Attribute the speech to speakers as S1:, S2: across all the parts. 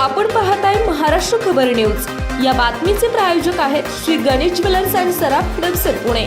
S1: आपण पाहताय महाराष्ट्र खबर न्यूज. या बातमीचे प्रायोजक आहेत श्री गणेश ज्वेलर्स अँड सराफ हडपसर पुणे.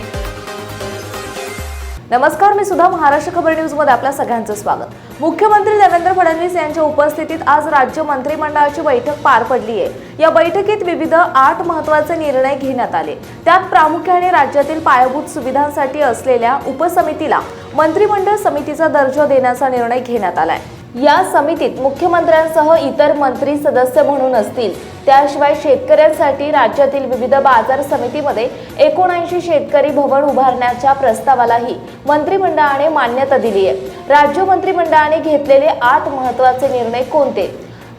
S2: नमस्कार मी सुद्धा महाराष्ट्र खबर न्यूजमध्ये आपल्या सगळ्यांचं स्वागत. मुख्यमंत्री देवेंद्र फडणवीस यांच्या उपस्थितीत आज राज्य मंत्रिमंडळाची बैठक पार पडली आहे. या बैठकीत विविध आठ महत्त्वाचे निर्णय घेण्यात आले. त्यात प्रामुख्याने राज्यातील पायाभूत सुविधांसाठी असलेल्या उपसमितीला मंत्रिमंडळ समितीचा दर्जा देण्याचा निर्णय घेण्यात आलाय. या समितीत मुख्यमंत्र्यांसह इतर मंत्री सदस्य म्हणून असतील. त्याशिवाय शेतकऱ्यांसाठी राज्यातील विविध बाजार समितीमध्ये एकोणऐंशी शेतकरी भवन उभारण्याच्या प्रस्तावालाही मंत्रिमंडळाने मान्यता दिली आहे. राज्य मंत्रिमंडळाने घेतलेले आठ महत्त्वाचे निर्णय कोणते?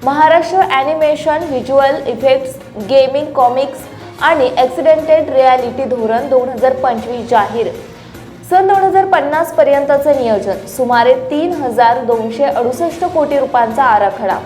S2: Maharashtra animation visual effects gaming comics आणि ॲक्सिडेंटेड रियालिटी धोरण दोन हजार पंचवीस जाहीर सन दोन हजार पन्नास पर्यंतचं नियोजन सुमारे तीन हजार दोनशे अडुसष्ट कोटी रुपयांचा आराखडा.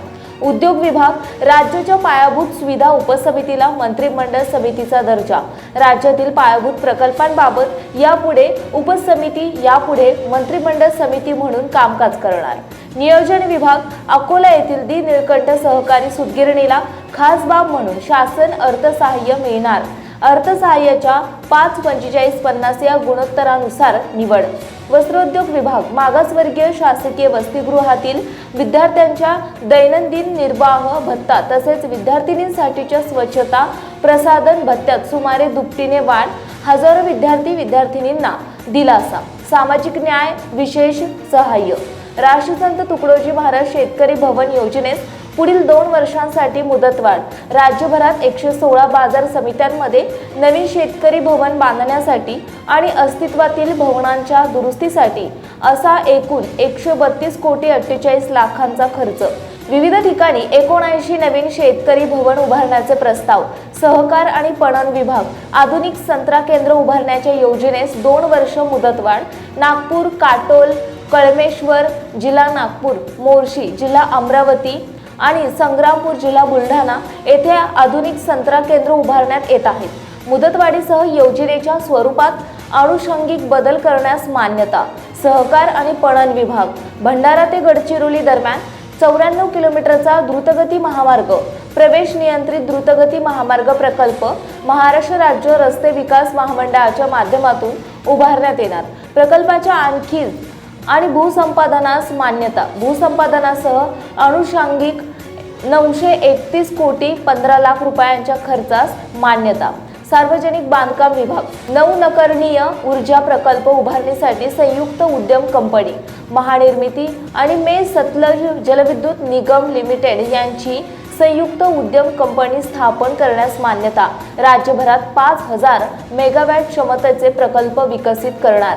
S2: उद्योग विभाग राज्याच्या पायाभूत सुविधा उपसमितीला मंत्रिमंडळ समितीचा दर्जा. राज्यातील पायाभूत प्रकल्पांबाबत यापुढे उपसमिती यापुढे मंत्रिमंडळ समिती म्हणून कामकाज करणार. नियोजन विभाग अकोला येथील दी निळकंठ सहकारी सुतगिरणीला खास बाब म्हणून शासन अर्थसहाय्य मिळणार. अर्थसहाय्याच्या पाच पंचेचाळीस पन्नास या गुणोत्तरानुसार निवड. वस्त्रोद्योग विभाग मागासवर्गीय शासकीय वसतिगृहातील विद्यार्थ्यांच्या दैनंदिन निर्वाह भत्ता तसेच विद्यार्थिनींसाठीच्या स्वच्छता प्रसाधन भत्त्यात सुमारे दुपटीने वाढ हजारो विद्यार्थी विद्यार्थिनींना दिलासा सामाजिक न्याय विशेष सहाय्य. राष्ट्रसंत तुकडोजी महाराज शेतकरी भवन योजनेस पुढील दोन वर्षांसाठी मुदतवाढ. राज्यभरात एकशे सोळा बाजार समित्यांमध्ये नवीन शेतकरी भवन बांधण्यासाठी आणि अस्तित्वातील भवनांच्या दुरुस्तीसाठी असा एकूण एकशे बत्तीस कोटी अठ्ठेचाळीस लाखांचा खर्च. विविध ठिकाणी एकोणऐंशी नवीन शेतकरी भवन उभारण्याचे प्रस्ताव सहकार आणि पणन विभाग आधुनिक संत्रा केंद्र उभारण्याच्या योजनेस दोन वर्ष मुदतवाढ. नागपूर काटोल कळमेश्वर जिल्हा नागपूर मोर्शी जिल्हा अमरावती आणि संग्रामपूर जिल्हा बुलढाणा येथे आधुनिक संत्रा केंद्र उभारण्यात येत आहेत मुदतवाढीसह योजनेच्या स्वरूपात आनुषंगिक बदल करण्यास मान्यता सहकार आणि पणन विभाग भंडारा ते गडचिरोली दरम्यान चौऱ्याण्णव किलोमीटरचा द्रुतगती महामार्ग प्रवेश नियंत्रित द्रुतगती महामार्ग प्रकल्प महाराष्ट्र राज्य रस्ते विकास महामंडळाच्या माध्यमातून उभारण्यात येणार. प्रकल्पाच्या आणखी आणि भूसंपादनास मान्यता. भूसंपादनासह अनुषंगिक नऊशे एकतीस कोटी पंधरा लाख रुपयांच्या खर्चास मान्यता. सार्वजनिक बांधकाम विभाग. नवनकरणीय ऊर्जा प्रकल्प उभारणीसाठी संयुक्त उद्यम कंपनी. महानिर्मिती आणि मे सतलज जलविद्युत निगम लिमिटेड यांची संयुक्त उद्यम कंपनी स्थापन करण्यास मान्यता. राज्यभरात पाच हजार मेगावॅट क्षमतेचे प्रकल्प विकसित करणार.